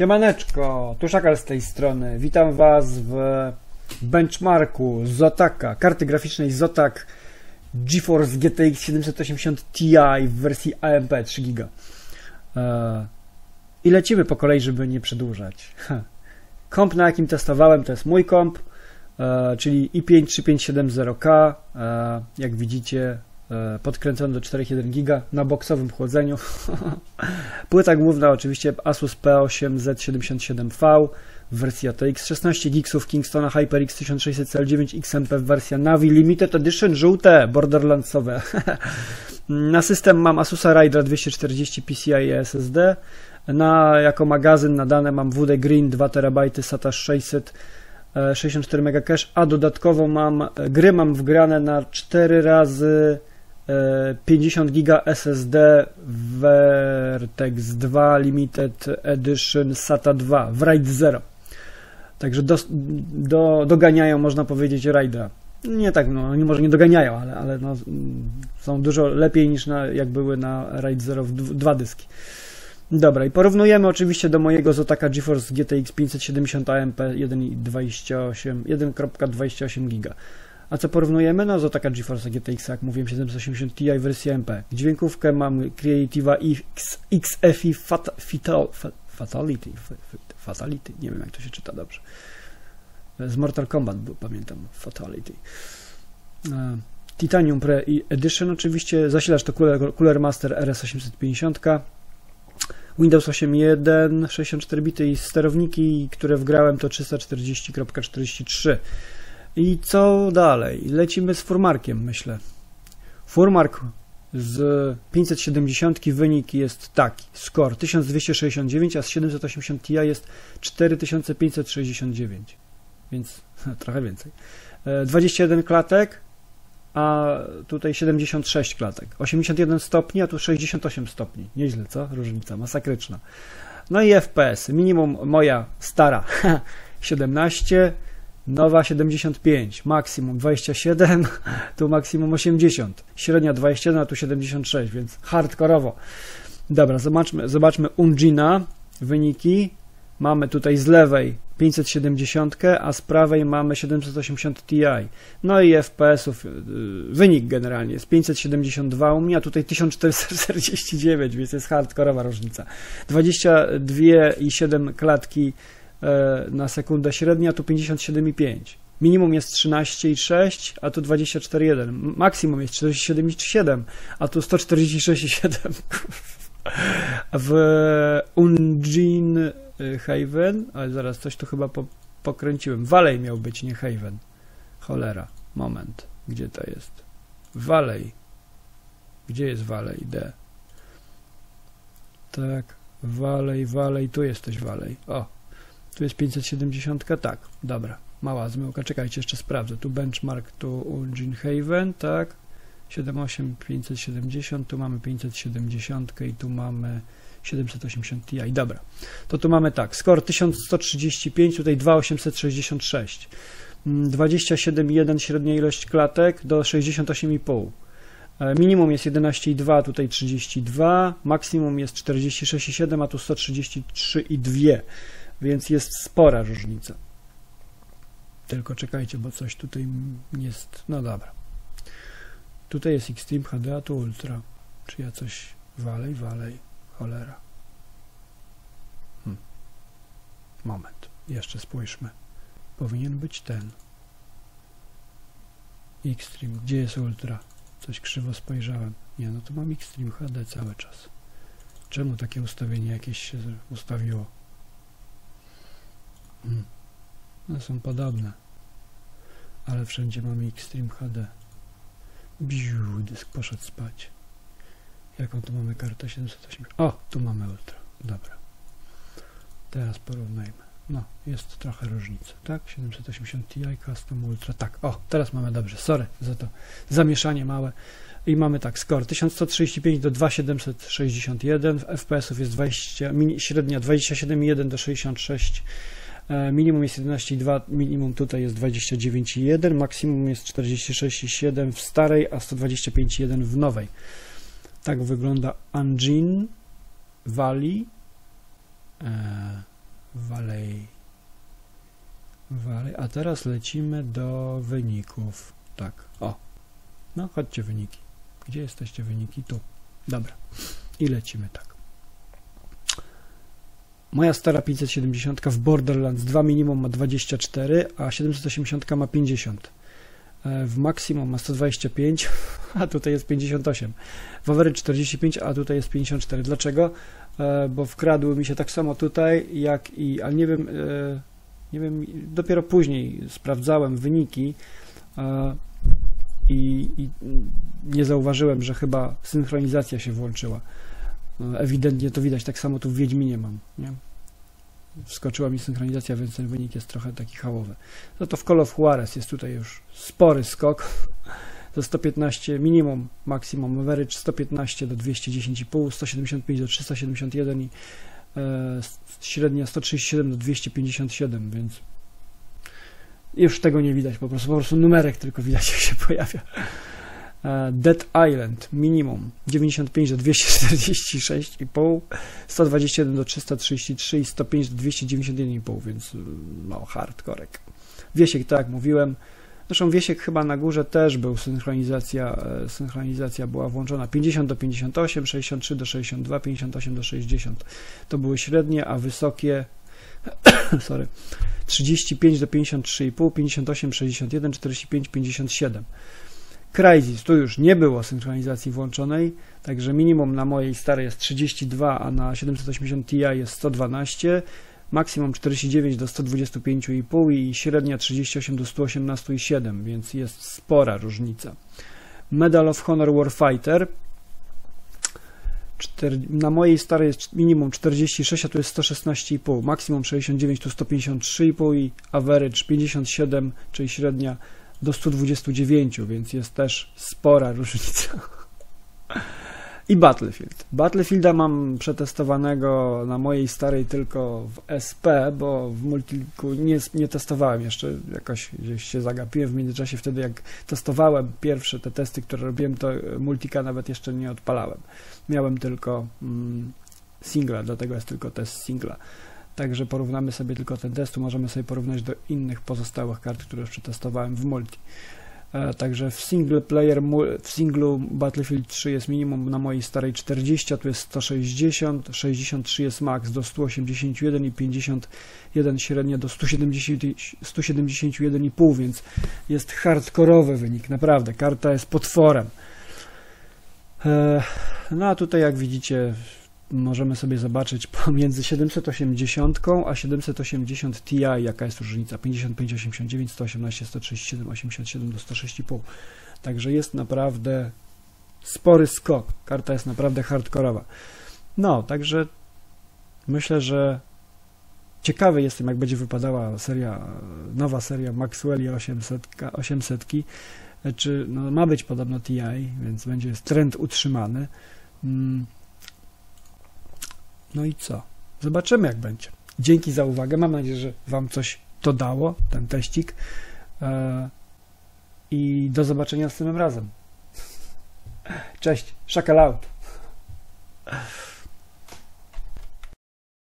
Siemaneczko, Tuszakal z tej strony. Witam Was w benchmarku Zotaka, karty graficznej Zotak GeForce GTX 780 Ti w wersji AMP 3 GB. I lecimy po kolei, żeby nie przedłużać. Komp, na jakim testowałem, to jest mój komp, e, czyli i5 3570K. E, jak widzicie, podkręcony do 4,1 GB na boksowym chłodzeniu. Płyta główna oczywiście Asus P8Z77V w wersji ATX, 16 GB Kingstona HyperX 1600 CL9 XMP w wersji Navi Limited Edition, żółte, borderlandsowe. na system mam Asusa Rydra 240 PCI SSD. Na, jako magazyn na dane mam WD Green 2 TB SATA 600 64 MB cache, a dodatkowo mam gry mam wgrane na 4 razy 50 GB SSD Vertex 2 Limited Edition SATA 2 w RAID 0. Także do, do, doganiają, można powiedzieć, Raidera. Nie tak, no, oni może nie doganiają, ale, ale no, są dużo lepiej niż na, jak były na RAID 0 w dwa dyski. Dobra, i porównujemy oczywiście do mojego Zotaka GeForce GTX 570 AMP 1.28 giga. A co porównujemy? No Zotaka GeForce GTX, jak mówiłem, 780 Ti wersji AMP. Dźwiękówkę mam Creativa X, XFI Fat, Fatal, Fatality, Fatality, nie wiem jak to się czyta dobrze. Z Mortal Kombat był, pamiętam, Fatality. Titanium Pre Edition oczywiście, zasilacz to Cooler, Cooler Master RS850, Windows 8.1, 64 bity i sterowniki, które wgrałem to 340.43. I co dalej? Lecimy z Furmarkiem, myślę. Furmark z 570 wynik jest taki. Score 1269, a z 780 Ti jest 4569. Więc trochę więcej. 21 klatek, a tutaj 76 klatek. 81 stopni, a tu 68 stopni. Nieźle, co? Różnica, masakryczna. No i FPS. Minimum moja stara 17, nowa 75, maksimum 27, tu maksimum 80, średnia 21, a tu 76, więc hardkorowo. Dobra, zobaczmy, zobaczmy Ungina, wyniki. Mamy tutaj z lewej 570, a z prawej mamy 780 Ti. No i FPS-ów, wynik generalnie jest 572 u mnie, a tutaj 1449, więc jest hardkorowa różnica. 22,7 klatki na sekundę średnia, tu 57,5. Minimum jest 13,6, a tu 24,1. Maksimum jest 47,7, a tu 146,7. W Ungin Haven, ale zaraz coś tu chyba po, pokręciłem. Valley miał być, nie Haven. Cholera, moment, gdzie to jest? Valley. Gdzie jest Valley? D. Tak, Valley, Valley, tu jesteś Valley. O, tu jest 570, tak, dobra. Mała zmyłka, czekajcie, jeszcze sprawdzę. Tu benchmark, tu Haven, tak. 78, 570, tu mamy 570 i tu mamy 780 Ti. Dobra, to tu mamy tak, score 1135, tutaj 2866. 27,1 średnia ilość klatek do 68,5. Minimum jest 11,2, tutaj 32, maksimum jest 46,7, a tu 133,2, więc jest spora różnica. Tylko czekajcie, bo coś tutaj jest, no dobra. Tutaj jest Extreme HD, a tu Ultra. Czy ja coś walej, walej. Cholera. Hmm. Moment. Jeszcze spójrzmy. Powinien być ten. Extreme. Gdzie jest Ultra? Coś krzywo spojrzałem. Nie, no to mam Extreme HD cały czas. Czemu takie ustawienie jakieś się ustawiło? Hmm. No są podobne. Ale wszędzie mamy Extreme HD. Biu, dysk poszedł spać. Jaką tu mamy kartę 780? O, tu mamy Ultra. Dobra. Teraz porównajmy. No, jest trochę różnicy, tak? 780 Ti, Custom Ultra. Tak, o, teraz mamy dobrze. Sorry za to zamieszanie małe. I mamy tak, score 1135 do 2761, FPS-ów jest 20, średnia 27,1 do 66, minimum jest 11,2, minimum tutaj jest 29,1, maksimum jest 46,7 w starej, a 125,1 w nowej. Tak wygląda Anjin Valley. Valley. Valley. A teraz lecimy do wyników. Tak, o. No, chodźcie wyniki. Gdzie jesteście wyniki? Tu. Dobra. I lecimy tak. Moja stara 570 w Borderlands 2 minimum ma 24, a 780 ma 50. E, w maksimum ma 125, a tutaj jest 58. W average 45, a tutaj jest 54. Dlaczego? E, bo wkradły mi się tak samo tutaj, jak i, ale nie wiem, e, nie wiem, dopiero później sprawdzałem wyniki i, i nie zauważyłem, że chyba synchronizacja się włączyła. Ewidentnie to widać, tak samo tu w Wiedźminie mam, nie? Wskoczyła mi synchronizacja, więc ten wynik jest trochę taki hałowy. No to w Call of Juarez jest tutaj już spory skok. Do 115 minimum, maksimum average 115 do 210,5, 175 do 371 i e, średnia 137 do 257, więc już tego nie widać, po prostu, po prostu numerek tylko widać jak się pojawia. E, Dead Island minimum 95 do 246,5, 121 do 333 i 105 do 291,5, więc no hardkorek. Wiesiek, tak jak mówiłem, zresztą Wiesiek chyba na górze też był synchronizacja, e, synchronizacja była włączona 50 do 58, 63 do 62, 58 do 60. To były średnie, a wysokie sorry, 35 do 53,5, 58, 61, 45, 57. Crysis, tu już nie było synchronizacji włączonej, także minimum na mojej starej jest 32, a na 780 Ti jest 112, maksimum 49 do 125,5 i średnia 38 do 118,7, więc jest spora różnica. Medal of Honor Warfighter na mojej starej jest minimum 46, a tu jest 116,5, maksimum 69, tu 153,5 i average 57, czyli średnia do 129, więc jest też spora różnica. I Battlefield. Battlefielda mam przetestowanego na mojej starej tylko w SP, bo w Multiku nie, nie testowałem jeszcze, jakoś gdzieś się zagapiłem w międzyczasie wtedy jak testowałem pierwsze te testy, które robiłem, to Multika nawet jeszcze nie odpalałem. Miałem tylko mm, singla, dlatego jest tylko test singla. Także porównamy sobie tylko ten test, możemy sobie porównać do innych pozostałych kart, które już przetestowałem w multi. E, także w single player, w singlu Battlefield 3 jest minimum na mojej starej 40, a tu jest 160, 63 jest max do 181 i 51 średnia do 170, 171,5, więc jest hardkorowy wynik, naprawdę, karta jest potworem. E, no a tutaj jak widzicie możemy sobie zobaczyć pomiędzy 780 a 780 Ti, jaka jest różnica 55, 89, 118, 137, 87 do 106,5. Także jest naprawdę spory skok. Karta jest naprawdę hardkorowa. No, także myślę, że ciekawy jestem, jak będzie wypadała seria, nowa seria Maxwelli 800, 800 czy no, ma być podobno TI, więc będzie trend utrzymany. Hmm no i co? Zobaczymy, jak będzie. Dzięki za uwagę. Mam nadzieję, że Wam coś to dało, ten teścik. E, I do zobaczenia następnym razem. Cześć, shakal out.